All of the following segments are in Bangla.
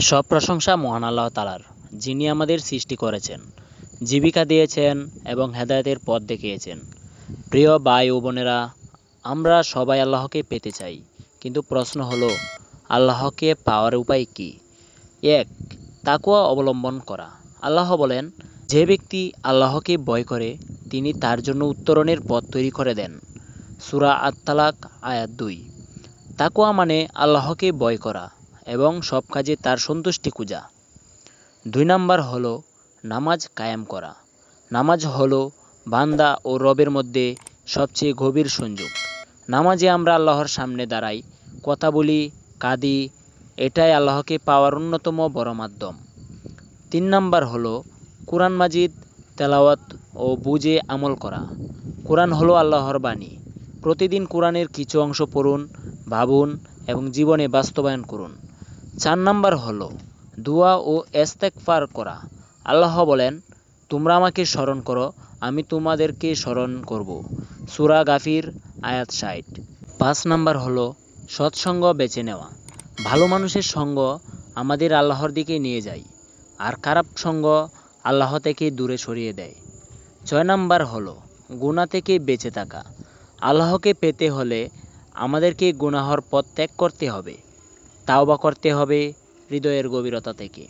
সব প্রশংসা মহান আল্লাহ তালার যিনি আমাদের সৃষ্টি করেছেন, জীবিকা দিয়েছেন এবং হেদায়তের পথ দেখিয়েছেন। প্রিয় ভাই ও বোনেরা, আমরা সবাই আল্লাহকে পেতে চাই, কিন্তু প্রশ্ন হলো, আল্লাহকে পাওয়ার উপায় কি? এক তাকুয়া অবলম্বন করা। আল্লাহ বলেন, যে ব্যক্তি আল্লাহকে ভয় করে, তিনি তার জন্য উত্তরণের পথ তৈরি করে দেন। সুরা আত্মালাক আয়াত দুই। তাকুয়া মানে আল্লাহকে ভয় করা। এবং সব কাজে তার সন্তুষ্টি খুঁজা। দুই নাম্বার হলো নামাজ কায়েম করা। নামাজ হলো বান্দা ও রবের মধ্যে সবচেয়ে গভীর সংযোগ। নামাজে আমরা আল্লাহর সামনে দাঁড়াই, কথা বলি, কাঁদি, এটাই আল্লাহকে পাওয়ার অন্যতম বড় মাধ্যম। তিন নাম্বার হলো কোরআন মাজিদ, তেলাওয়াত ও বুঝে আমল করা। কোরআন হলো আল্লাহর বাণী। প্রতিদিন কোরআনের কিছু অংশ পড়ুন, ভাবুন এবং জীবনে বাস্তবায়ন করুন। চার নাম্বার হলো, দোয়া ও এস্তেকফার করা। আল্লাহ বলেন, তোমরা আমাকে স্মরণ করো, আমি তোমাদেরকে স্মরণ করব। সুরা গাফির, আয়াত ষাট। পাঁচ নাম্বার হলো, সৎসঙ্গ বেছে নেওয়া। ভালো মানুষের সঙ্গ আমাদের আল্লাহর দিকে নিয়ে যায়, আর খারাপ সঙ্গ আল্লাহ থেকে দূরে সরিয়ে দেয়। ছয় নাম্বার হলো গুণা থেকে বেঁচে থাকা। আল্লাহকে পেতে হলে আমাদেরকে গুনাহর পথ ত্যাগ করতে হবে। তাওবা করতে হবে হৃদয়ের গভীরতা থেকে।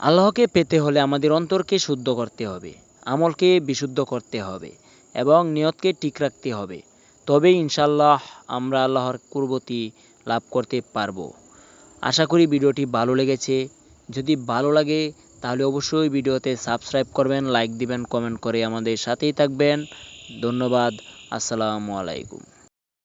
আল্লাহকে পেতে হলে আমাদের অন্তরকে শুদ্ধ করতে হবে, আমলকে বিশুদ্ধ করতে হবে এবং নিয়তকে ঠিক রাখতে হবে। তবে ইনশাল্লাহ আমরা আল্লাহর কুরবতি লাভ করতে পারব। আশা করি ভিডিওটি ভালো লেগেছে। যদি ভালো লাগে, তাহলে অবশ্যই ভিডিওতে সাবস্ক্রাইব করবেন, লাইক দিবেন, কমেন্ট করে আমাদের সাথেই থাকবেন। ধন্যবাদ। আসসালামু আলাইকুম।